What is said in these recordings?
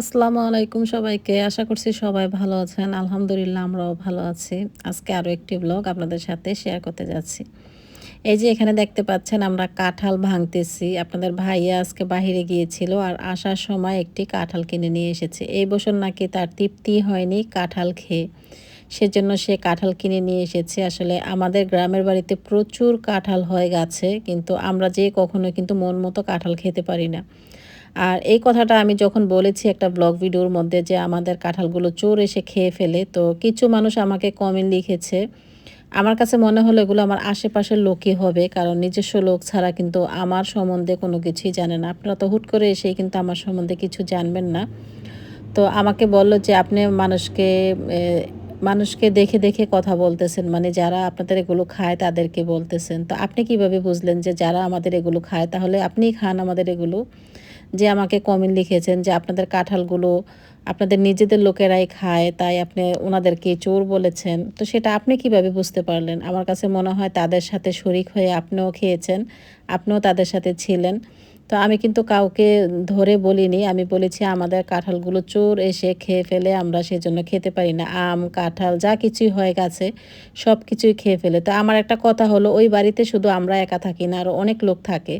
আসসালামু আলাইকুম সবাইকে। আশা করছি সবাই ভালো আছেন। আলহামদুলিল্লাহ, আমরাও ভালো আছি। আজকে আরও একটি ব্লগ আপনাদের সাথে শেয়ার করতে যাচ্ছি। এই যে এখানে দেখতে পাচ্ছেন, আমরা কাঁঠাল ভাঙতেছি। আপনাদের ভাইয়া আজকে বাহিরে গিয়েছিল আর আসার সময় একটি কাঁঠাল কিনে নিয়ে এসেছে। এই বছর নাকি তার তৃপ্তি হয়নি কাঁঠাল খেয়ে। সেজন্য সে কাঁঠাল কিনে নিয়ে এসেছে। আসলে আমাদের গ্রামের বাড়িতে প্রচুর কাঁঠাল হয় গাছে, কিন্তু আমরা যে কখনো কিন্তু মন মতো কাঁঠাল খেতে পারি না। আর এই কথাটা আমি যখন বলেছি একটা ব্লগ ভিডিওর মধ্যে যে আমাদের কাঁঠালগুলো চোর এসে খেয়ে ফেলে, তো কিছু মানুষ আমাকে কমেন্ট লিখেছে, আমার কাছে মনে হলো এগুলো আমার আশেপাশের লোকই হবে, কারণ নিজস্ব লোক ছাড়া কিন্তু আমার সম্বন্ধে কোনো কিছুই জানে না। আপনারা তো হুট করে এসেই কিন্তু আমার সম্বন্ধে কিছু জানবেন না। তো আমাকে বলল যে, আপনি মানুষকে মানুষকে দেখে দেখে কথা বলতেছেন মানে যারা আপনাদের এগুলো খায় তাদেরকে বলতেছেন। তো আপনি কীভাবে বুঝলেন যে যারা আমাদের এগুলো খায়, তাহলে আপনিই খান আমাদের এগুলো? যে আমাকে কমেন্ট লিখেছেন যে আপনাদের কাঁঠালগুলো আপনাদের নিজেদের লোকেরাই খায়, তাই আপনি ওনাদেরকে চোর বলেছেন। তো সেটা আপনি কীভাবে বুঝতে পারলেন? আমার কাছে মনে হয় তাদের সাথে শরিক হয়ে আপনিও খেয়েছেন, আপনিও তাদের সাথে ছিলেন। তো আমি কিন্তু কাউকে ধরে বলিনি, আমি বলেছি আমাদের কাঁঠালগুলো চোর এসে খেয়ে ফেলে, আমরা সেজন্য খেতে পারি না। আম, কাঁঠাল, যা কিছুই হয় গাছে সব কিছুই খেয়ে ফেলে। তো আমার একটা কথা হলো, ওই বাড়িতে শুধু আমরা একা থাকি না আরও অনেক লোক থাকে।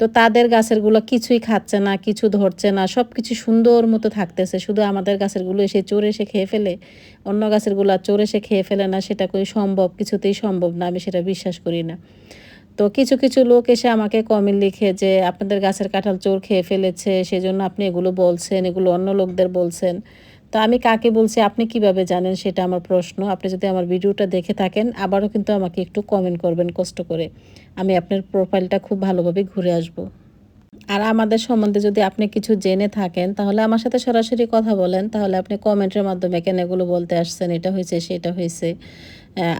তো তাদের গাছেরগুলো কিছুই খাচ্ছে না, কিছু ধরছে না সব কিছু সুন্দর মতো থাকতেছে। শুধু আমাদের গাছেরগুলো এসে চোরে এসে খেয়ে ফেলে, অন্য গাছেরগুলো চোর এসে খেয়ে ফেলে না, সেটা কই সম্ভব? কিছুতেই সম্ভব না, আমি সেটা বিশ্বাস করি না। তো কিছু কিছু লোক এসে আমাকে কমেন্ট লিখে যে, আপনাদের গাছের কাঁঠাল চোর খেয়ে ফেলেছে, সেজন্য আপনি এগুলো বলছেন, এগুলো অন্য লোকদের বলছেন। তো আমি কাকে বলছি, আপনি কীভাবে জানেন সেটা আমার প্রশ্ন। আপনি যদি আমার ভিডিওটা দেখে থাকেন, আবারও কিন্তু আমাকে একটু কমেন্ট করবেন কষ্ট করে। আমি আপনার প্রোফাইলটা খুব ভালোভাবে ঘুরে আসব। আর আমাদের সম্বন্ধে যদি আপনি কিছু জেনে থাকেন, তাহলে আমার সাথে সরাসরি কথা বলেন। তাহলে আপনি কমেন্টের মাধ্যমে কেন এগুলো বলতে আসছেন, এটা হয়েছে, সেটা হয়েছে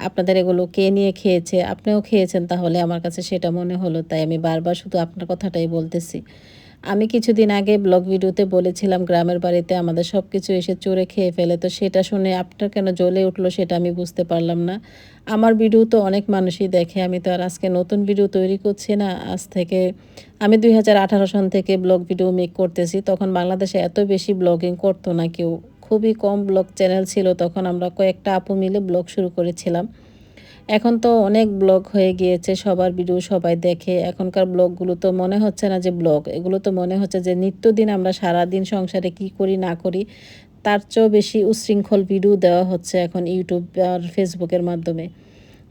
আপনাদের এগুলো কে নিয়ে খেয়েছে, আপনিও খেয়েছেন, তাহলে আমার কাছে সেটা মনে হলো। তাই আমি বারবার শুধু আপনার কথাটাই বলতেছি। আমি কিছুদিন আগে ব্লগ ভিডিওতে বলেছিলাম গ্রামের বাড়িতে আমাদের সব কিছু এসে চোরে খেয়ে ফেলে, তো সেটা শুনে আপনার কেন জ্বলে উঠল সেটা আমি বুঝতে পারলাম না। আমার ভিডিও তো অনেক মানুষই দেখে, আমি তো আর আজকে নতুন ভিডিও তৈরি করছি না। আজ থেকে আমি দুই হাজার আঠারো সন থেকে ব্লগ ভিডিও মেক করতেছি, তখন বাংলাদেশে এত বেশি ব্লগিং করতো না কেউ। খুবই কম ব্লগ চ্যানেল ছিল, তখন আমরা কয়েকটা আপু মিলে ব্লগ শুরু করেছিলাম। এখন তো অনেক ব্লগ হয়ে গিয়েছে, সবার ভিডিও সবাই দেখে। এখনকার ব্লগগুলো তো মনে হচ্ছে না যে ব্লগ, এগুলো তো মনে হচ্ছে যে নিত্যদিন আমরা সারা দিন সংসারে কি করি না করি, তার চেয়েও বেশি উশৃঙ্খল ভিডিও দেওয়া হচ্ছে এখন ইউটিউব আর ফেসবুকের মাধ্যমে।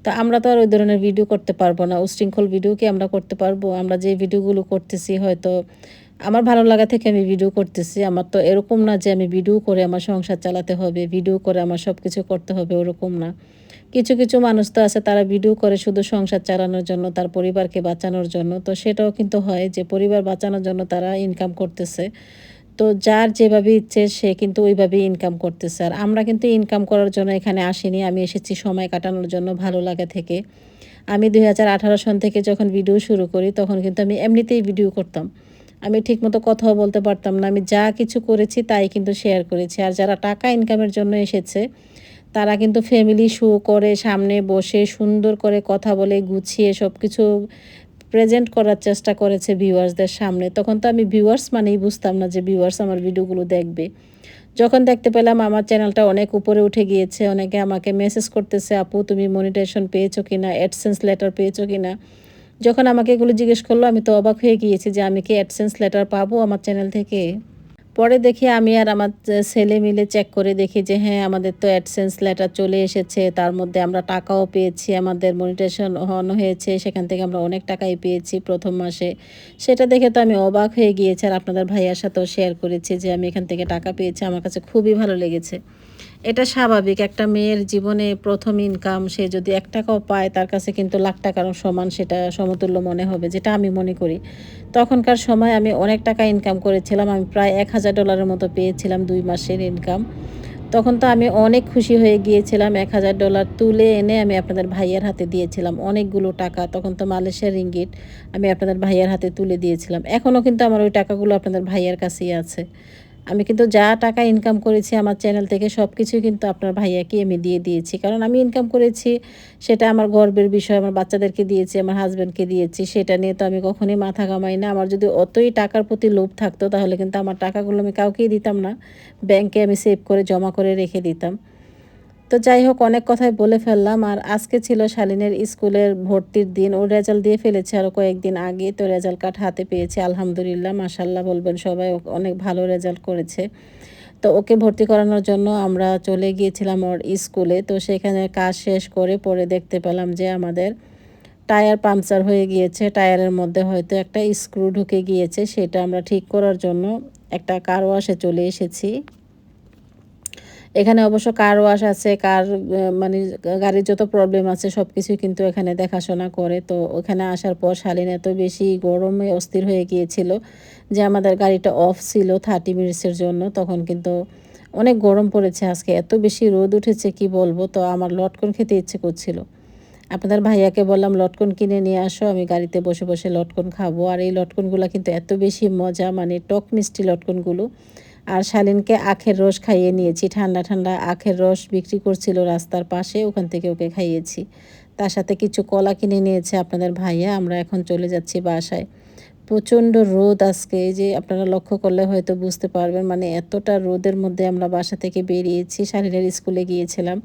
তা আমরা তো আর ওই ধরনের ভিডিও করতে পারব না, উশৃঙ্খল ভিডিও কি আমরা করতে পারব? আমরা যে ভিডিওগুলো করতেছি হয়তো, আমার ভালো লাগা থেকে আমি ভিডিও করতেছি, আমার তো এরকম না যে আমি ভিডিও করে আমার সংসার চালাতে হবে, ভিডিও করে আমার সব কিছু করতে হবে, ওরকম না। কিছু কিছু মানুষ তো আছে, তারা ভিডিও করে শুধু সংসার চালানোর জন্য, তার পরিবারকে বাঁচানোর জন্য। তো সেটাও কিন্তু হয় যে, পরিবার বাঁচানোর জন্য তারা ইনকাম করতেছে। তো যার যেভাবে ইচ্ছে, সে কিন্তু ওইভাবেই ইনকাম করতেছে। আর আমরা কিন্তু ইনকাম করার জন্য এখানে আসিনি, আমি এসেছি সময় কাটানোর জন্য, ভালো লাগা থেকে। আমি দু হাজার আঠারো সন থেকে যখন ভিডিও শুরু করি, তখন কিন্তু আমি এমনিতেই ভিডিও করতাম। আমি ঠিকমতো কথাও বলতে পারতাম না, আমি যা কিছু করেছি তাই কিন্তু শেয়ার করেছি। আর যারা টাকা ইনকামের জন্য এসেছে তারা কিন্তু ফ্যামিলি শো করে, সামনে বসে সুন্দর করে কথা বলে, গুছিয়ে সব কিছু প্রেজেন্ট করার চেষ্টা করেছে ভিউয়ার্সদের সামনে। তখন তো আমি ভিউয়ার্স মানেই বুঝতাম না যে ভিউয়ার্স আমার ভিডিওগুলো দেখবে। যখন দেখতে পেলাম আমার চ্যানেলটা অনেক উপরে উঠে গিয়েছে, অনেকে আমাকে মেসেজ করতেছে, আপু, তুমি মনিটেশন পেয়েছ কি না অ্যাডসেন্স লেটার পেয়েছ কি না যখন আমাকে এগুলো জিজ্ঞেস করল, আমি তো অবাক হয়ে গিয়েছি যে আমি কি অ্যাডসেন্স লেটার পাবো আমার চ্যানেল থেকে? পরে দেখি আমি আর আমার ছেলে মিলে চেক করে দেখি যে হ্যাঁ আমাদের তো অ্যাডসেন্স লেটার চলে এসেছে, তার মধ্যে আমরা টাকাও পেয়েছি, আমাদের মনিটেশন অন হয়েছে, সেখান থেকে আমরা অনেক টাকাই পেয়েছি প্রথম মাসে। সেটা দেখে তো আমি অবাক হয়ে গিয়েছি আর আপনাদের ভাইয়ার সাথেও শেয়ার করেছি যে আমি এখান থেকে টাকা পেয়েছি, আমার কাছে খুবই ভালো লেগেছে। এটা স্বাভাবিক, একটা মেয়ের জীবনে প্রথম ইনকাম সে যদি এক টাকাও পায়, তার কাছে কিন্তু লাখ টাকার সমান সেটা সমতুল্য মনে হবে, যেটা আমি মনে করি। তখনকার সময় আমি অনেক টাকা ইনকাম করেছিলাম, আমি প্রায় এক হাজার ডলারের মতো পেয়েছিলাম দুই মাসের ইনকাম তখন তো আমি অনেক খুশি হয়ে গিয়েছিলাম, এক হাজার ডলার তুলে এনে আমি আপনাদের ভাইয়ের হাতে দিয়েছিলাম অনেকগুলো টাকা, তখন তো মালয়েশিয়ার রিঙ্গিট আমি আপনাদের ভাইয়ের হাতে তুলে দিয়েছিলাম। এখনও কিন্তু আমার ওই টাকাগুলো আপনাদের ভাইয়ের কাছেই আছে। আমি কিন্তু যা টাকা ইনকাম করেছি আমার চ্যানেল থেকে সব কিছুই কিন্তু আপনার ভাইয়াকে আমি দিয়ে দিয়েছি। কারণ আমি ইনকাম করেছি, সেটা আমার গর্বের বিষয়, আমার বাচ্চাদেরকে দিয়েছি, আমার হাজব্যান্ডকে দিয়েছি, সেটা নিয়ে তো আমি কখনোই মাথা কামাই না। আমার যদি অতই টাকার প্রতি লোভ থাকতো, তাহলে কিন্তু আমার টাকাগুলো আমি কাউকেই দিতাম না। ব্যাংকে আমি সেভ করে, জমা করে রেখে দিতাম। তো যাই হোক, অনেক কথাই বলে ফেললাম। আর আজকে ছিল শালিনের স্কুলের ভর্তির দিন। ও রেজাল্ট দিয়ে ফেলেছে আরও কয়েকদিন আগে তো রেজাল্ট কার্ড হাতে পেয়েছে, আলহামদুলিল্লাহ মাসাল্লাহ বলবেন সবাই। অনেক ভালো রেজাল্ট করেছে। তো ওকে ভর্তি করানোর জন্য আমরা চলে গিয়েছিলাম ওর স্কুলে। তো সেখানে কাজ শেষ করে পরে দেখতে পেলাম যে আমাদের টায়ার পাংচার হয়ে গিয়েছে। টায়ারের মধ্যে হয়তো একটা স্ক্রু ঢুকে গিয়েছে, সেটা আমরা ঠিক করার জন্য একটা কার ওয়াশে চলে এসেছি। এখানে অবশ্য কার ওয়াশ আছে কার মানে গাড়ির যত প্রবলেম আছে সব কিছুই কিন্তু এখানে দেখাশোনা করে। তো ওখানে আসার পর শালীন এত বেশি গরমে অস্থির হয়ে গিয়েছিল যে আমাদের গাড়িটা অফ ছিল থার্টি মিনিটসের জন্য। তখন কিন্তু অনেক গরম পড়েছে আজকে, এত বেশি রোদ উঠেছে কি বলব? তো আমার লটকন খেতে ইচ্ছে করছিল। আপনাদের ভাইয়াকে বললাম, লটকন কিনে নিয়ে আসো, আমি গাড়িতে বসে বসে লটকন খাব। আর এই লটকনগুলো কিন্তু এত বেশি মজা মানে টক মিষ্টি লটকনগুলো। আর শালিনকে আখের রস খাইয়ে নিয়েছি। ঠান্ডা ঠান্ডা আখের রস বিক্রি করছিল রাস্তার পাশে, ওখান থেকে ওকে খাইয়েছি। তার সাথে কিছু কলা কিনে নিয়েছে আপনাদের ভাইয়া, আমরা এখন চলে যাচ্ছি বাসায়। প্রচণ্ড রোদ আজকে যে আপনারা লক্ষ্য করলে হয়তো বুঝতে পারবেন মানে এতটা রোদের মধ্যে আমরা বাসা থেকে বেরিয়েছি, শালিনের স্কুলে গিয়েছিলাম।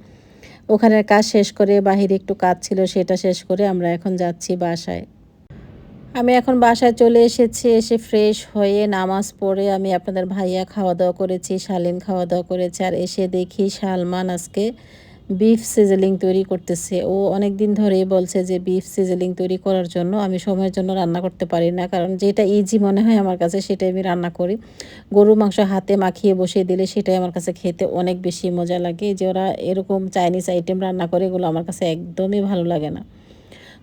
ওখানের কাজ শেষ করে বাহিরে একটু কাজ ছিল, সেটা শেষ করে আমরা এখন যাচ্ছি বাসায়। আমি এখন বাসায় চলে এসেছি, এসে ফ্রেশ হয়ে নামাজ পড়ে আমি আপনাদের ভাইয়া খাওয়া দাওয়া করেছি, শালিন খাওয়া দাওয়া করেছে আর এসে দেখি সালমান আজকে বিফ সিজলিং তৈরি করতেছে। ও অনেক দিন ধরেই বলছে যে বিফ সিজলিং তৈরি করার জন্য আমি সময়ের জন্য রান্না করতে পারি না, কারণ যেটা ইজি মনে হয় আমার কাছে সেটাই আমি রান্না করি। গরু মাংস হাতে মাখিয়ে বসিয়ে দিলে সেটাই আমার কাছে খেতে অনেক বেশি মজা লাগে যে ওরা এরকম চাইনিজ আইটেম রান্না করে এগুলো আমার কাছে একদমই ভালো লাগে না।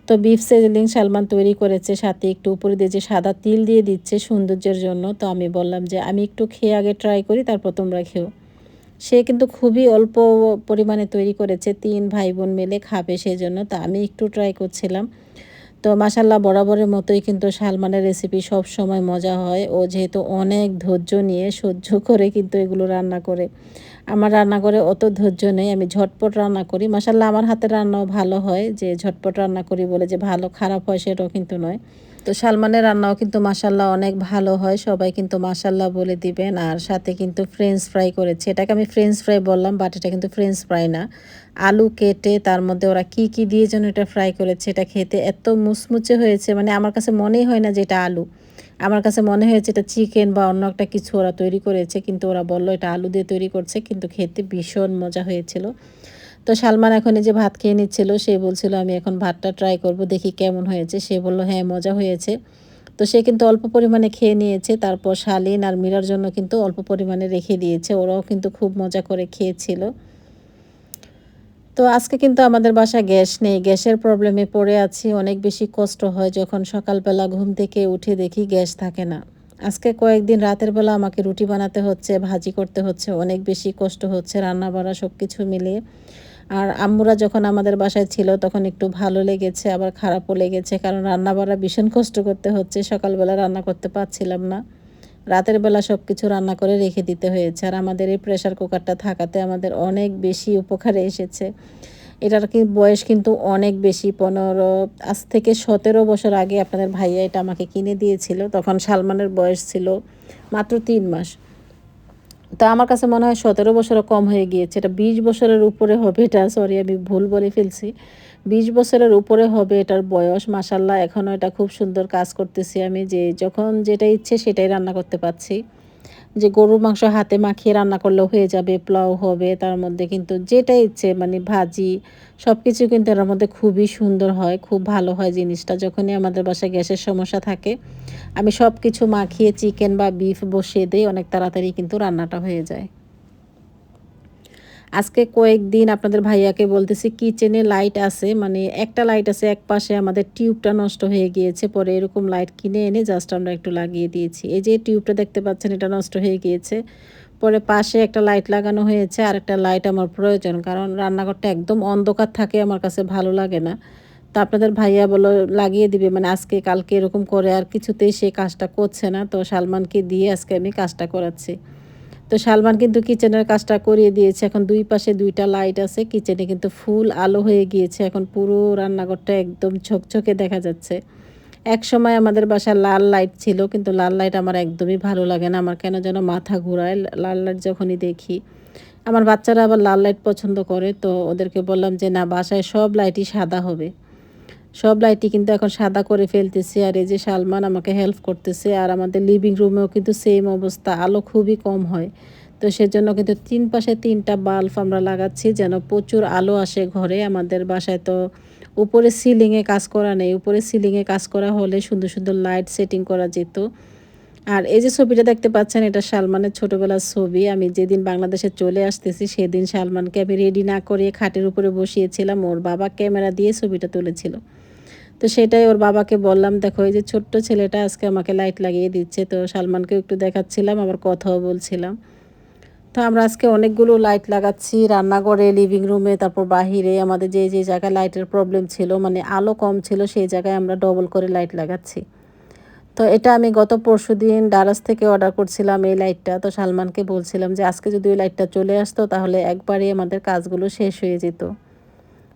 তো বিফ সেজলিং সালমান তৈরি করেছে, সাথে একটু উপরে দিয়ে যে সাদা তিল দিয়ে দিচ্ছে সৌন্দর্যের জন্য। তো আমি বললাম যে আমি একটু খেয়ে আগে ট্রাই করি, তারপর তোমরা খেও। সে কিন্তু খুবই অল্প পরিমাণে তৈরি করেছে, তিন ভাই বোন মিলে খাবে সেই জন্য তো আমি একটু ট্রাই করছিলাম। তো মাসাল্লাহ বরাবরের মতোই কিন্তু সালমানের রেসিপি সব সময় মজা হয়। ও যেহেতু অনেক ধৈর্য নিয়ে সহ্য করে কিন্তু এগুলো রান্না করে। আমার রান্না করে অত ধৈর্য নেই, আমি ঝটপট রান্না করি। মাসাল্লাহ আমার হাতের রান্নাও ভালো হয় যে ঝটপট রান্না করি বলে যে ভালো, খারাপ হয় সেটাও কিন্তু নয়। তো সালমানের রান্নাও কিন্তু মাসাল্লাহ অনেক ভালো হয়, সবাই কিন্তু মাসাল্লাহ বলে দিবেন। আর সাথে কিন্তু ফ্রেঞ্চ ফ্রাই করেছে। এটাকে আমি ফ্রেঞ্চ ফ্রাই বললাম বাট এটা কিন্তু ফ্রেঞ্চ ফ্রাই না। আলু কেটে তার মধ্যে ওরা কি কি দিয়ে যেন এটা ফ্রাই করেছে, এটা খেতে এত মুচমুচে হয়েছে মানে আমার কাছে মনেই হয় না যে এটা আলু। আমার কাছে মনে হয়েছে এটা চিকেন বা অন্য একটা কিছু ওরা তৈরি করেছে, কিন্তু ওরা বলল এটা আলু দিয়ে তৈরি করছে, কিন্তু খেতে ভীষণ মজা হয়েছিল। তো সালমান এখন এই যে ভাত খেয়ে নিচ্ছিল, সে বলছিল, আমি এখন ভাতটা ট্রাই করব, দেখি কেমন হয়েছে। সে বলল হ্যাঁ মজা হয়েছে। তো সে কিন্তু অল্প পরিমাণে খেয়ে নিয়েছে, তারপর শালিন আর মীরার জন্য কিন্তু অল্প পরিমাণে রেখে দিয়েছে। ওরাও কিন্তু খুব মজা করে খেয়েছিল। তো আজকে কিন্তু আমাদের বাসা গ্যাস নেই। গ্যাসের প্রবলেমে পড়ে আছি। অনেক বেশি কষ্ট হয় যখন সকালবেলা ঘুম থেকে উঠে দেখি গ্যাস থাকে না। আজকে কয়েকদিন রাতের বেলা আমাকে রুটি বানাতে হচ্ছে, ভাজি করতে হচ্ছে, অনেক বেশি কষ্ট হচ্ছে রান্না বাড়া সব কিছু মিলিয়ে আর আম্মুরা যখন আমাদের বাসায় ছিল তখন একটু ভালো লেগেছে, আবার খারাপও লেগেছে, কারণ রান্না বাড়া ভীষণ কষ্ট করতে হচ্ছে। সকালবেলা রান্না করতে পারছিলাম না। রাতের বেলা সব কিছু রান্না করে রেখে দিতে হয়েছে। আর আমাদের এই প্রেশার কুকারটা থাকাতে আমাদের অনেক বেশি উপকারে এসেছে। এটার কি বয়স কিন্তু অনেক বেশি। পনেরো, আজ থেকে সতেরো বছর আগে আপনাদের ভাইয়া এটা আমাকে কিনে দিয়েছিল। তখন সালমানের বয়স ছিল মাত্র তিন মাস। তো আমার কাছে মনে হয় সতেরো বছরও কম হয়ে গিয়েছে। এটা বিশ বছরের উপরে হবে এটা সরি আমি ভুল বলে ফেলছি। বিশ বছরের উপরে হবে এটার বয়স মাসাল্লাহ এখনও এটা খুব সুন্দর কাজ করতেছি আমি যে, যখন যেটা ইচ্ছে সেটাই রান্না করতে পারছি। যে গরুর মাংস হাতে মাখিয়ে রান্না করলেও হয়ে যাবে, পোলাও হবে, তার মধ্যে কিন্তু যেটা ইচ্ছে মানে ভাজি সব কিছু কিন্তু এর মধ্যে খুবই সুন্দর হয়, খুব ভালো হয় জিনিসটা। যখনই আমাদের বাসায় গ্যাসের সমস্যা থাকে, আমি সব কিছু মাখিয়ে চিকেন বা বিফ বসিয়ে দিই, অনেক তাড়াতাড়ি কিন্তু রান্নাটা হয়ে যায়। আজকে কয়েকদিন আপনাদের ভাইয়াকে বলতেছি, কিচেনে লাইট আছে মানে একটা লাইট আছে, এক পাশে আমাদের টিউবটা নষ্ট হয়ে গিয়েছে, পরে এরকম লাইট কিনে এনে জাস্ট আমরা একটু লাগিয়ে দিয়েছি। এই যে টিউবটা দেখতে পাচ্ছেন, এটা নষ্ট হয়ে গিয়েছে। পরে পাশে একটা লাইট লাগানো হয়েছে আর একটা লাইট আমার প্রয়োজন, কারণ রান্নাঘরটা একদম অন্ধকার থাকে, আমার কাছে ভালো লাগে না। তো আপনাদের ভাইয়া বলো, লাগিয়ে দিবে মানে আজকে, কালকে এরকম করে আর কিছুতেই সে কাজটা করছে না। তো সালমানকে দিয়ে আজকে আমি কাজটা করাচ্ছি। তো সালমান কিন্তু কিচেনের কাজটা করিয়ে দিয়েছে। এখন দুই পাশে দুইটা লাইট আছে, কিচেনে কিন্তু ফুল আলো হয়ে গিয়েছে। এখন পুরো রান্নাঘরটা একদম ঝকঝকে দেখা যাচ্ছে। এক সময় আমাদের বাসায় লাল লাইট ছিল, কিন্তু লাল লাইট আমার একদমই ভালো লাগে না। আমার কেন যেন মাথা ঘুরায় লাল লাইট যখনই দেখি। আমার বাচ্চারা আবার লাল লাইট পছন্দ করে, তো ওদেরকে বললাম যে, না, বাসায় সব লাইটই সাদা হবে। সব লাইটই কিন্তু এখন সাদা করে ফেলতেছি আর এই যে সালমান আমাকে হেল্প করতেছে আর আমাদের লিভিং রুমেও কিন্তু সেম অবস্থা, আলো খুবই কম হয়। তো সেজন্য কিন্তু তিন পাশে তিনটা বাল্ব আমরা লাগাচ্ছি যেন প্রচুর আলো আসে ঘরে। আমাদের বাসায় তো উপরে সিলিংয়ে কাজ করা নেই, উপরে সিলিংয়ে কাজ করা হলে সুন্দর সুন্দর লাইট সেটিং করা যেত। আর এই যে ছবিটা দেখতে পাচ্ছেন, এটা সালমানের ছোটোবেলার ছবি। আমি যেদিন বাংলাদেশে চলে আসতেছি, সেদিন সালমানকে আমি রেডি না করে খাটের উপরে বসিয়েছিলাম। ওর বাবা ক্যামেরা দিয়ে ছবিটা তুলেছিল। তো সেটাই ওর বাবাকে বললাম, দেখো, এই যে ছোট্ট ছেলেটা আজকে আমাকে লাইট লাগিয়ে দিচ্ছে। তো সালমানকেও একটু দেখাচ্ছিলাম, আবার কথাও বলছিলাম। তো আমরা আজকে অনেকগুলো লাইট লাগাচ্ছি, রান্নাঘরে লিভিং রুমে তারপর বাহিরে। আমাদের যে যে জায়গায় লাইটের প্রবলেম ছিল মানে আলো কম ছিল, সেই জায়গায় আমরা ডবল করে লাইট লাগাচ্ছি। তো এটা আমি গত পরশু দিন ডারাস থেকে অর্ডার করছিলাম এই লাইটটা তো সালমানকে বলছিলাম যে, আজকে যদি ওই লাইটটা চলে আসতো, তাহলে একবারই আমাদের কাজগুলো শেষ হয়ে যেত।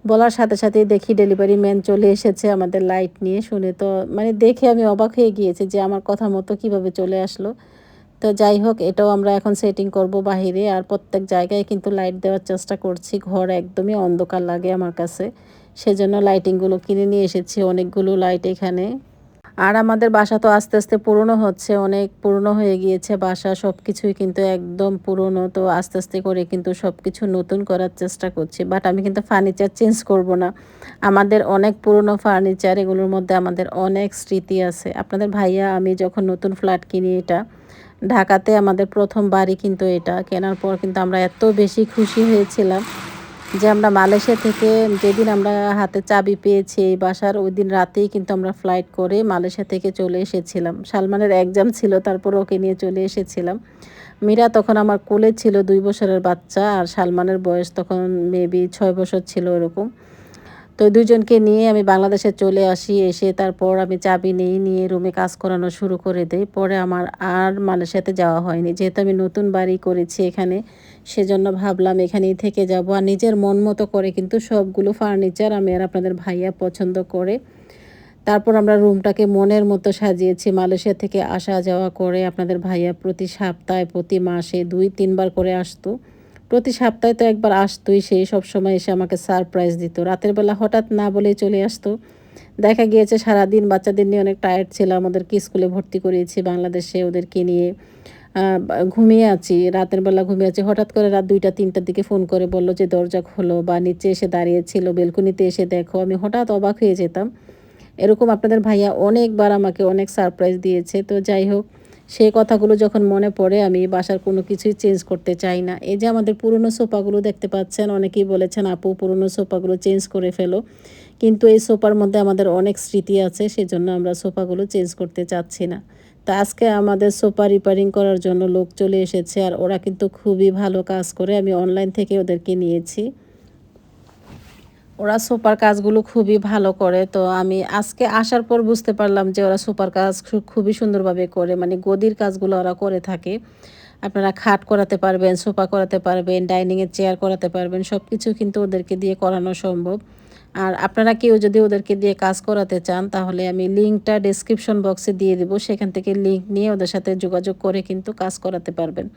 বলার সাথে সাথেই দেখি ডেলিভারি ম্যান চলে এসেছে আমাদের লাইট নিয়ে। শুনে তো মানে দেখে আমি অবাক হয়ে গিয়েছি যে আমার কথা মতো কীভাবে চলে আসলো। তো যাই হোক, এটাও আমরা এখন সেটিং করব বাহিরে আর প্রত্যেক জায়গায় কিন্তু লাইট দেওয়ার চেষ্টা করছি। ঘর একদমই অন্ধকার লাগে আমার কাছে। সেজন্য লাইটিংগুলো কিনে নিয়ে এসেছি। অনেকগুলো লাইট এখানে। আর আমাদের বাসা তো আস্তে আস্তে পুরনো হচ্ছে, অনেক পুরনো হয়ে গিয়েছে বাসা সব কিছুই কিন্তু একদম পুরনো, তো আস্তে আস্তে করে কিন্তু সব কিছু নতুন করার চেষ্টা করছি। বাট আমি কিন্তু ফার্নিচার চেঞ্জ করব না। আমাদের অনেক পুরনো ফার্নিচার এগুলোর মধ্যে আমাদের অনেক স্মৃতি আছে। আপনাদের ভাইয়া, আমি যখন নতুন ফ্ল্যাট কিনি এটা, ঢাকাতে আমাদের প্রথম বাড়ি কিন্তু এটা। কেনার পর কিন্তু আমরা এত বেশি খুশি হয়েছিলাম। যে আমরা মালয়েশিয়া থেকে যেদিন আমরা হাতে চাবি পেয়েছি এই বাসার, ওই দিন রাতেই কিন্তু আমরা ফ্লাইট করে মালয়েশিয়া থেকে চলে এসেছিলাম। সালমানের এক্সাম ছিল, তারপর ওকে নিয়ে চলে এসেছিলাম। মীরা তখন আমার কোলে ছিল দুই বছরের বাচ্চা, আর সালমানের বয়স তখন মেবি ছয় বছর ছিল, এরকম। তো দুজনকে নিয়ে আমি বাংলাদেশে চলে আসি, এসে তারপর আমি চাবি নিয়ে নিয়ে রুমে কাজ করানো শুরু করে দেই। পরে আমার আর মালয়েশিয়াতে যাওয়া হয়নি। যেহেতু আমি নতুন বাড়ি করেছি এখানে, সেজন্য ভাবলাম এখানেই থেকে যাব। আর নিজের মন মতো করে কিন্তু সবগুলো ফার্নিচার আমি আর আপনাদের ভাইয়া পছন্দ করে। তারপর আমরা রুমটাকে মনের মতো সাজিয়েছি। মালয়েশিয়া থেকে আসা যাওয়া করে আপনাদের ভাইয়া প্রতি সপ্তাহে, প্রতি মাসে দুই, তিনবার করে আসতো। প্রতি সপ্তাহে তো একবার আসতোই সব সময় এসে আমাকে সারপ্রাইজ দিত। রাতের বেলা হঠাৎ না বলেই চলে আসতো। দেখা গিয়েছে সারাদিন বাচ্চাদের নিয়ে অনেক টায়ার্ড ছিলাম, ওদেরকে স্কুলে ভর্তি করিয়েছি, বাংলাদেশে ওদেরকে নিয়ে ঘুমিয়ে আছি। রাতের বেলা ঘুমিয়ে আছি। হঠাৎ করে রাত দুইটা, তিনটার দিকে ফোন করে বলল যে, দরজা খোলো বা নিচে এসে দাঁড়িয়েছিল, বেলকুনিতে এসে দেখো। আমি হঠাৎ অবাক হয়ে যেতাম। এরকম আপনাদের ভাইয়া অনেকবার আমাকে অনেক সারপ্রাইজ দিয়েছে। তো যাই হোক সেই কথাগুলো যখন মনে পড়ে, আমি বাসার কোনো কিছুই চেঞ্জ করতে চাই না। এই যে আমাদের পুরনো সোফাগুলো দেখতে পাচ্ছেন, অনেকেই বলেছেন, আপু, পুরনো সোফাগুলো চেঞ্জ করে ফেলো। কিন্তু এই সোফার মধ্যে আমাদের অনেক স্মৃতি আছে, সেজন্য আমরা সোফাগুলো চেঞ্জ করতে চাচ্ছি না। তা আজকে আমাদের সোফা রিপেয়ারিং করার জন্য লোক চলে এসেছে, আর ওরা কিন্তু খুবই ভালো কাজ করে, আমি অনলাইন থেকে ওদেরকে নিয়েছি। ওরা সুপার কাজগুলো খুবই ভালো করে, তো আমি আজকে আসার পর বুঝতে পারলাম যে ওরা সুপার কাজ খুবই সুন্দরভাবে করে মানে গদির কাজগুলো ওরা করে থাকে। আপনারা খাট করাতে পারবেন, সোফা করাতে পারবেন, ডাইনিংয়ের চেয়ার করাতে পারবেন সব কিছু কিন্তু ওদেরকে দিয়ে করানো সম্ভব। আর আপনারা কেউ যদি ওদেরকে দিয়ে কাজ করাতে চান, তাহলে আমি লিঙ্কটা ডিসক্রিপশন বক্সে দিয়ে দেবো, সেখান থেকে লিঙ্ক নিয়ে ওদের সাথে যোগাযোগ করে কিন্তু কাজ করাতে পারবেন।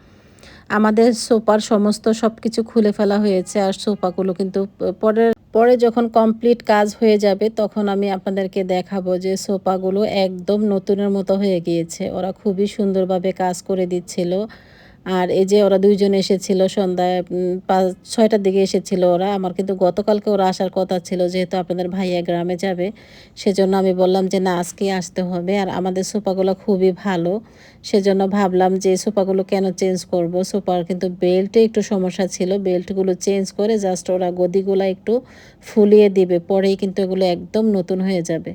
আমাদের সোপার সমস্ত সব কিছু খুলে ফেলা হয়েছে আর সোপাগুলো কিন্তু পরের, পরে যখন কমপ্লিট কাজ হয়ে যাবে তখন আমি আপনাদেরকে দেখাবো যে সোপাগুলো একদম নতুনের মতো হয়ে গিয়েছে। ওরা খুবই সুন্দরভাবে কাজ করে দিচ্ছিল। আর এই যে ওরা দুইজন এসেছিল সন্ধ্যায় পাঁচ, ছয়টার দিকে এসেছিল ওরা। আমার কিন্তু গতকালকে ওরা আসার কথা ছিল, যেহেতু আপনাদের ভাইয়া গ্রামে যাবে, সেজন্য আমি বললাম যে না আজকে আসতে হবে। আর আমাদের সোফাগুলো খুবই ভালো, সেজন্য ভাবলাম যে সোফাগুলো কেন চেঞ্জ করব? সোফার কিন্তু বেল্টে একটু সমস্যা ছিল, বেল্টগুলো চেঞ্জ করে জাস্ট ওরা গদিগুলো একটু ফুলিয়ে দিবে, পরেই কিন্তু এগুলো একদম নতুন হয়ে যাবে।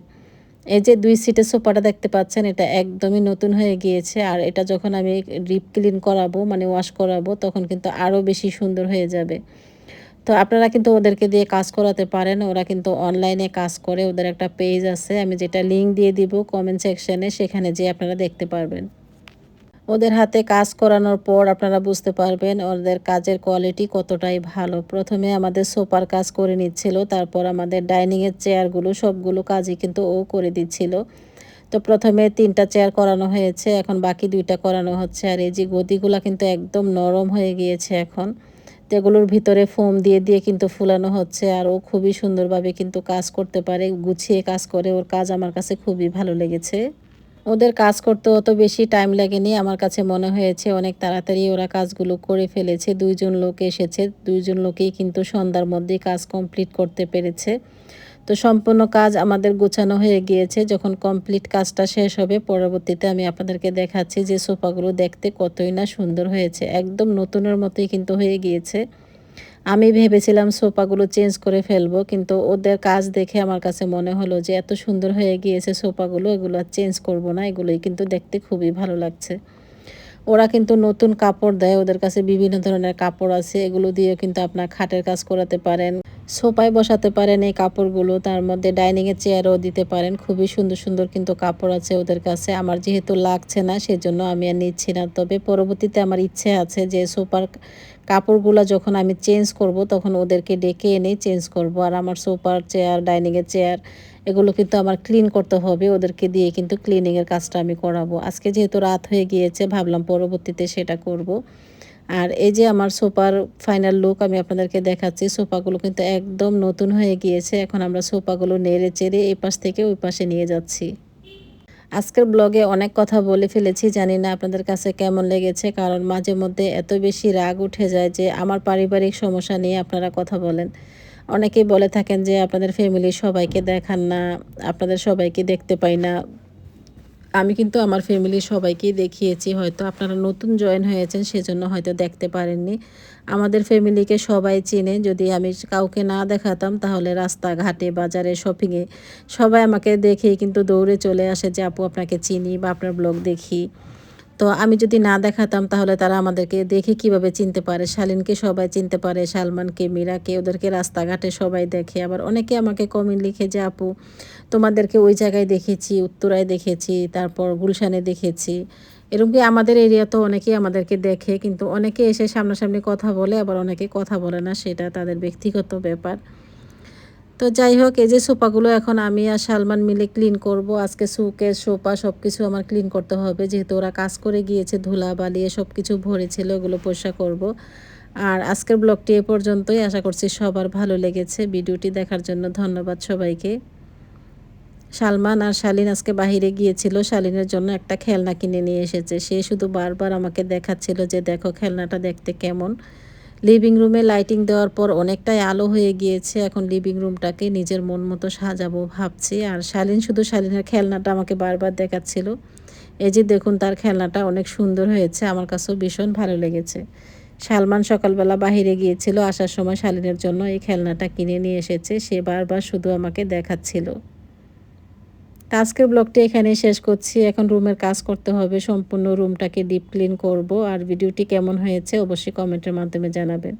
এই যে দুই সিটের সোফাটা দেখতে পাচ্ছেন, এটা একদমই নতুন হয়ে গিয়েছে। আর এটা যখন আমি রিপ ক্লিন করাবো মানে ওয়াশ করাবো, তখন কিন্তু আরও বেশি সুন্দর হয়ে যাবে। তো আপনারা কিন্তু ওদেরকে দিয়ে কাজ করাতে পারেন। ওরা কিন্তু অনলাইনে কাজ করে, ওদের একটা পেজ আছে। আমি যেটা লিঙ্ক দিয়ে দিব কমেন্ট সেকশানে, সেখানে যেয়ে আপনারা দেখতে পারবেন। ওদের হাতে কাজ করানোর পর আপনারা বুঝতে পারবেন ওদের কাজের কোয়ালিটি কতটাই ভালো। প্রথমে আমাদের সোফার কাজ করে নিচ্ছিল, তারপর আমাদের ডাইনিংয়ের চেয়ারগুলো সবগুলো কাজই কিন্তু ও করে দিচ্ছিল। তো প্রথমে তিনটা চেয়ার করানো হয়েছে, এখন বাকি দুইটা করানো হচ্ছে। আর এই যে গদিগুলো কিন্তু একদম নরম হয়ে গিয়েছে এখন। তো এগুলোর ভিতরে ফোম দিয়ে দিয়ে কিন্তু ফুলানো হচ্ছে। আর ও খুবই সুন্দরভাবে কিন্তু কাজ করতে পারে, গুছিয়ে কাজ করে। ওর কাজ আমার কাছে খুবই ভালো লেগেছে। ওদের কাজ করতে অত বেশি টাইম লাগেনি। আমার কাছে মনে হয়েছে অনেক তাড়াতাড়ি ওরা কাজগুলো করে ফেলেছে। দুইজন লোক এসেছে। দুইজন লোকেই কিন্তু সন্ধ্যার মধ্যেই কাজ কমপ্লিট করতে পেরেছে। তো সম্পূর্ণ কাজ আমাদের গোছানো হয়ে গিয়েছে। যখন কমপ্লিট কাজটা শেষ হবে, পরবর্তীতে আমি আপনাদেরকে দেখাচ্ছি যে সোফাগুলো দেখতে কতই না সুন্দর হয়েছে। একদম নতুনের মতোই কিন্তু হয়ে গিয়েছে। আমি ভেবেছিলাম সোফাগুলো চেঞ্জ করে ফেলব, কিন্তু ওদের কাজ দেখে আমার কাছে মনে হলো যে এত সুন্দর হয়ে গিয়েছে সোফাগুলো, এগুলো আর চেঞ্জ করব না, এগুলোই কিন্তু দেখতে খুবই ভালো লাগছে। ওরা কিন্তু নতুন কাপড় দেয়, ওদের কাছে বিভিন্ন ধরনের কাপড় আছে, এগুলো দিয়েও কিন্তু আপনার খাটের কাজ করাতে পারেন, সোফায় বসাতে পারেন এই কাপড়গুলো, তার মধ্যে ডাইনিংয়ের চেয়ারও দিতে পারেন, খুবই সুন্দর সুন্দর কিন্তু কাপড় আছে ওদের কাছে, আমার যেহেতু লাগছে না, সেজন্য আমি আর নিচ্ছি না, তবে পরবর্তীতে আমার ইচ্ছে আছে যে সোফার কাপড়গুলো যখন আমি চেঞ্জ করব, তখন ওদেরকে ডেকে এনে চেঞ্জ করব। আর আমার সোফার চেয়ার ডাইনিংয়ের চেয়ার, এগুলো কিন্তু আমার ক্লিন করতে হবে। ওদেরকে দিয়ে কিন্তু ক্লিনিংয়ের কাজটা আমি করাবো। আজকে যেহেতু রাত হয়ে গিয়েছে, ভাবলাম পরবর্তীতে সেটা করব। আর এই যে আমার সোফার ফাইনাল লুক আমি আপনাদেরকে দেখাচ্ছি। সোফাগুলো কিন্তু একদম নতুন হয়ে গিয়েছে। এখন আমরা সোফাগুলো নেড়ে চেড়ে এই পাশ থেকে ওই পাশে নিয়ে যাচ্ছি। আজকের ব্লগে অনেক কথা বলে ফেলেছি, জানি না আপনাদের কাছে কেমন লেগেছে, কারণ মাঝে মধ্যে এত বেশি রাগ উঠে যায় যে আমার পারিবারিক সমস্যা নিয়ে আপনারা কথা বলেন। অনেকেই বলে থাকেন যে আপনাদের ফ্যামিলির সবাইকে দেখান না, আপনাদের সবাইকে দেখতে পাই না। আমি কিন্তু আমার ফ্যামিলির সবাইকেই দেখিয়েছি, হয়তো আপনারা নতুন জয়েন হয়েছেন, সেজন্য হয়তো দেখতে পারেননি। আমাদের ফ্যামিলিকে সবাই চিনে। যদি আমি কাউকে না দেখাতাম, তাহলে রাস্তাঘাটে, বাজারে শপিংয়ে সবাই আমাকে দেখেই কিন্তু দৌড়ে চলে আসে যে, আপু, আপনাকে চিনি বা আপনার ব্লগ দেখি। তো আমি যদি না দেখাতাম, তাহলে তারা আমাদেরকে দেখে কীভাবে চিনতে পারে? শালিনকে সবাই চিনতে পারে, সালমানকে, মীরাকে, ওদেরকে রাস্তাঘাটে সবাই দেখে। আবার অনেকে আমাকে কমেন্ট লিখে যে, আপু, তোমাদেরকে ওই জায়গায় দেখেছি, উত্তরায় দেখেছি, তারপর গুলশানে দেখেছি। এরকম কি আমাদের তো অনেকেই আমাদেরকে দেখে, কিন্তু অনেকে এসে সামনাসামনি কথা বলে, আবার অনেকে কথা বলে না, সেটা তাদের ব্যক্তিগত ব্যাপার। তো যাই হোক, এই যে সোফাগুলো এখন আমি আর সালমান মিলে ক্লিন করব। আজকে সুকে, সোফা সব কিছু আমার ক্লিন করতে হবে। যেহেতু ওরা কাজ করে গিয়েছে ধুলা বালিয়ে সব কিছু ভরেছিল ওগুলো পরিষ্কার করব। আর আজকের ব্লগটি এ পর্যন্তই। আশা করছি সবার ভালো লেগেছে। ভিডিওটি দেখার জন্য ধন্যবাদ সবাইকে। সালমান আর শালিন আজকে বাহিরে গিয়েছিল। শালিনের জন্য একটা খেলনা কিনে নিয়ে এসেছে। সে শুধু বারবার আমাকে দেখাচ্ছিল যে, দেখো খেলনাটা দেখতে কেমন। লিভিং রুমে লাইটিং দেওয়ার পর অনেকটাই আলো হয়ে গিয়েছে। এখন লিভিং রুমটাকে নিজের মন মতো সাজাবো ভাবছি। আর শালিন শুধু শালিনের খেলনাটা আমাকে বারবার দেখাচ্ছিল। এই যে দেখুন, তার খেলনাটা অনেক সুন্দর হয়েছে। আমার কাছেও ভীষণ ভালো লেগেছে। সালমান সকালবেলা বাহিরে গিয়েছিল। আসার সময় শালিনের জন্য এই খেলনাটা কিনে নিয়ে এসেছে। সে বারবার শুধু আমাকে দেখাচ্ছিল। আজকের ব্লগটি এখানে শেষ করছি। এখন রুমের কাজ করতে হবে। সম্পূর্ণ রুমটাকে ডিপ ক্লিন করব। আর ভিডিওটি কেমন হয়েছে অবশ্যই কমেন্টের মাধ্যমে জানাবেন।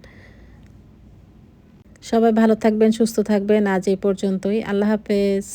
সবাই ভালো থাকবেন, সুস্থ থাকবেন। আজ এই পর্যন্তই। আল্লাহ হাফেজ।